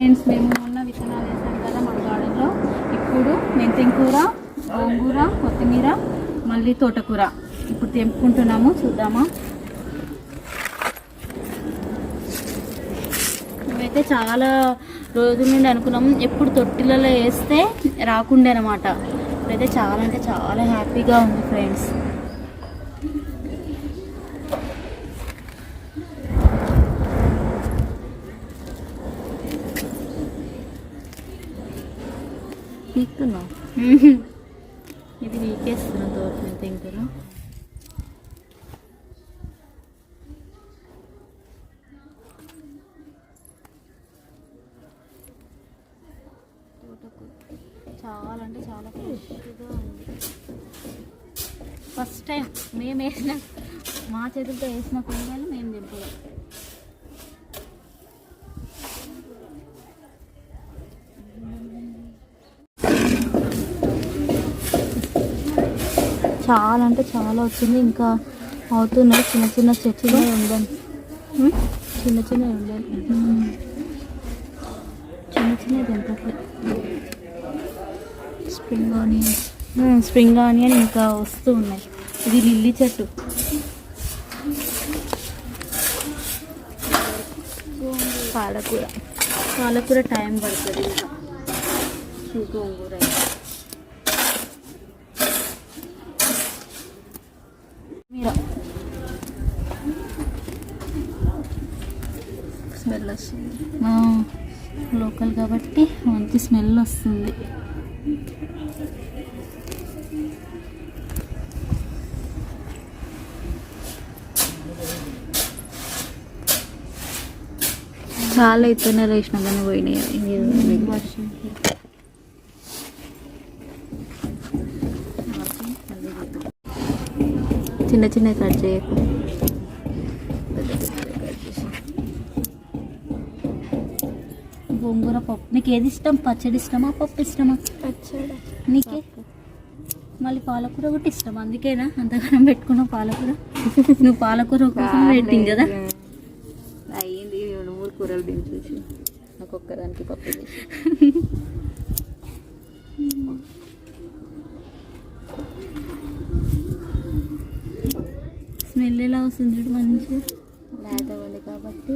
Friends మేము మొన్న విత్తనాలు వేసాం కదా మా గార్డెన్లో. ఇప్పుడు మెంతిం కూర గోంగూర కొత్తిమీర మళ్ళీ తోటకూర. ఇప్పుడు తెంపుకుంటున్నాము చూద్దామా? మేమైతే చాలా రోజుల నుండి అనుకున్నాము ఎప్పుడు తొట్టిలలో వేస్తే రాకుండే అనమాట ఇప్పుడైతే చాలా అంటే చాలా హ్యాపీగా ఉంది ఫ్రెండ్స్ పీక్కున్నావు ఇది వీకేస్తున్నాం తోట కూర తోటకూర చాలా అంటే చాలా ఫ్రెష్గా ఉంది ఫస్ట్ టైం మేము వేసిన మా చేతులతో వేసిన కూరగాయలు మేము తింటున్నాం చాలా అంటే చాలా వచ్చింది. ఇంకా అవుతున్నాయి. చిన్న చిన్న చెట్లు ఉండాలి చిన్న చిన్న ఉండాలి చిన్న చిన్న తింటట్లే స్ప్రింగ్ ఆనియన్స్. స్ప్రింగ్ ఆనియన్ ఇంకా వస్తూ ఉన్నాయి. ఇది లిల్లీ చెట్టు. పాలకూర. పాలకూర టైం పడుతుంది. ఇంకా గోంగూర అయితే. మీరా స్మెల్ వస్తుంది లోకల్ కాబట్టి మంచి స్మెల్ వస్తుంది. చాలా ఇత్తనాలు వేసినా కానీ పోయినాయి? చిన్న చిన్న కట్ చేయకు. గోంగూర పప్పు. నీకు ఏది ఇష్టం? పచ్చడి ఇష్టమా? పప్పు ఇష్టమా? పచ్చడి. నీకే? మళ్ళీ పాలకూర కూడా ఇష్టం అందుకేనా? అంతగానం పెట్టుకున్నావు పాలకూర? నువ్వు పాలకూర కోసం వెయిటింగ్ కదా? అయ్యింది. రెండు మూడు కూరలు దించేసి నాకు ఒక్కదానికి పప్పు స్మెల్ ఎలా వస్తుంది చూడు మంచిగా? లేత ఉంది కాబట్టి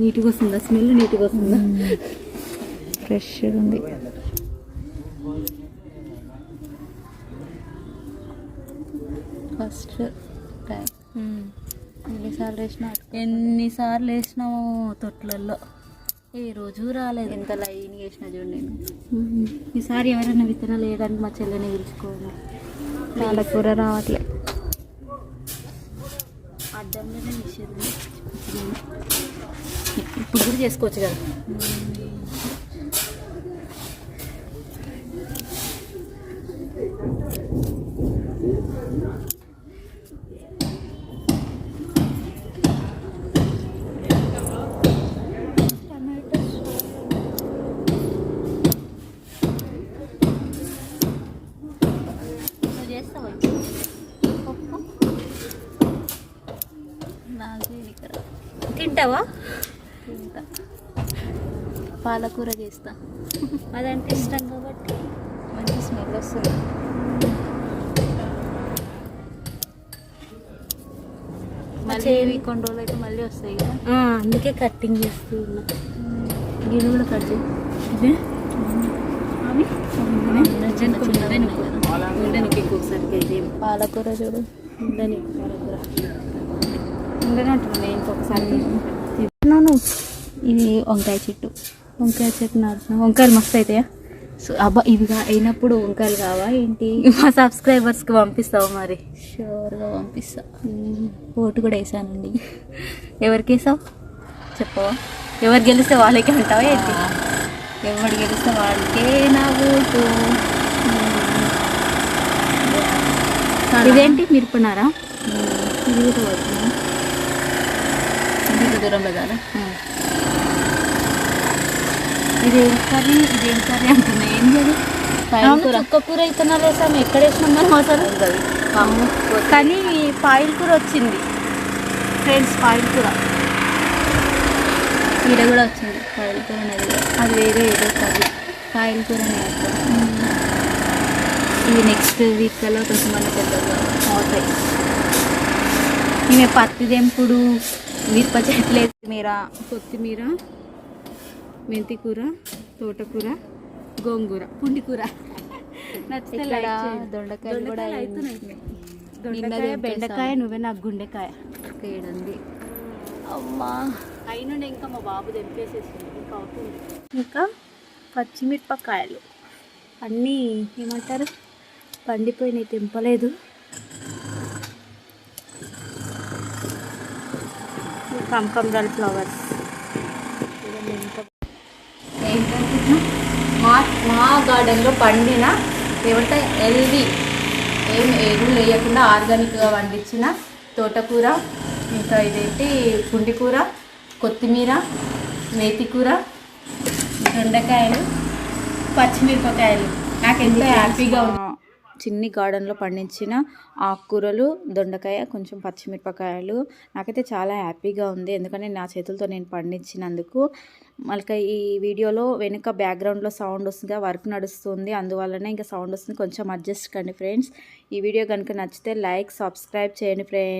నీట్గా వస్తుంది? స్మెల్ నీట్గా వస్తుందా? ఫ్రెష్గా ఉంది. First time. ఎన్నిసార్లు వేసినా ఎన్నిసార్లు వేసినామో తొట్లల్లో. ఏ రోజు రాలేదు. ఎంత లైన్ వేసిన చూడు నేను. ఈసారి ఎవరైనా విత్తనాలు వేయడానికి మా చెల్లెని పిలుచుకోవాలి పాలకూర రావట్లే. అడ్డంలోనే విషయం ఇప్పుడు కూడా చేసుకోవచ్చు కదా నువ్వు చేస్తావా పప్పు నాకు ఇక్కడ తింటావా? తింటా పాలకూర చేస్తా. అదంటే ఇష్టం కాబట్టి. మంచి స్మెల్ వస్తుంది. మళ్ళీ కొన్ని రోజులు అయితే మళ్ళీ వస్తాయి కదా. అందుకే కట్టింగ్ చేస్తూ ఉన్నా. గిన్నె కూడా కట్ చేయి. ఉండనికి పాలకూర చూడు. ఉండని పాలకూర. అంటున్నాను ఇంకొకసారి తిన్నాను ఇది వంకాయ చెట్టు. వంకాయ చెట్టు నాటుతున్నా. వంకాయలు మస్తు అవుతాయా సో అబ్బా ఇవిగా అయినప్పుడు వంకాయలు కావా ఏంటి? మా సబ్స్క్రైబర్స్కి పంపిస్తావు మరి? షూర్గా పంపిస్తా. ఓటు కూడా వేసానండి. ఎవరికి వేసావు? చెప్పవా? ఎవరు గెలిస్తే వాళ్ళకే అంటావా ఏంటి? ఎవరు గెలిస్తే వాళ్ళకే నా ఓటు. ఇదేంటి? మిరపనారా ఇది కూడా ఇంత దూరంలో కదా. ఇదేం కర్రీ? ఇదేం కర్రీ అంటున్నా? ఏం కూర. చుక్క కూర ఇత్తనాలు వేసాము ఎక్కడ వేసినాం మనం అసలు? కానీ పాయిల్ కూర వచ్చింది. ఫ్రెండ్స్ పాయిల్ కూర. ఈడ కూడా వచ్చింది. కాయల కూర అనేది. అది వేరే ఏదో కర్రీ. కాయల కూర ఇవి నెక్స్ట్ వీక్ కల్లా కొంచెం మన పెద్దగా. అవుతాయి ఈమె పత్తి దెంపుడు మిరప చెట్లు వేసి మీరా కొత్తిమీర. మెంతి కూర తోటకూర గోంగూర పుండి కూర నచ్చితే. దొండకాయలు కూడా దొండకాయ. బెండకాయ నువ్వే నాకు గుండెకాయ. ఏడంది అమ్మా. అయినుండి ఇంకా మా బాబు తెంపేసేసింది ఇంకా అవుతుంది. ఇంకా పచ్చిమిరపకాయలు. అన్నీ ఏమంటారు? పండిపోయినాయి తెంపలేదు. కమకంరాల ఫ్లవర్స్. మా మా గార్డెన్లో పండిన ఏమంటే హెల్దీ ఏం ఎరువులు వేయకుండా ఆర్గానిక్గా పండించిన తోటకూర ఇంకా ఇదేంటి పుండికూర కొత్తిమీర మేతి కూర దొండకాయలు పచ్చిమిరపకాయలు. నాకు ఎంతో హ్యాపీగా ఉంది చిన్ని గార్డెన్లో పండించిన ఆకుకూరలు దొండకాయ కొంచెం పచ్చిమిరపకాయలు. నాకైతే చాలా హ్యాపీగా ఉంది. ఎందుకంటే నా చేతులతో నేను పండించినందుకు. మళ్ళీ ఈ వీడియోలో వెనుక బ్యాక్గ్రౌండ్లో సౌండ్ వస్తుంది వర్క్ నడుస్తుంది. అందువల్లనే ఇంకా సౌండ్ వస్తుంది. కొంచెం అడ్జస్ట్ కండి ఫ్రెండ్స్. ఈ వీడియో కనుక నచ్చితే లైక్ సబ్స్క్రైబ్ చేయండి ఫ్రెండ్స్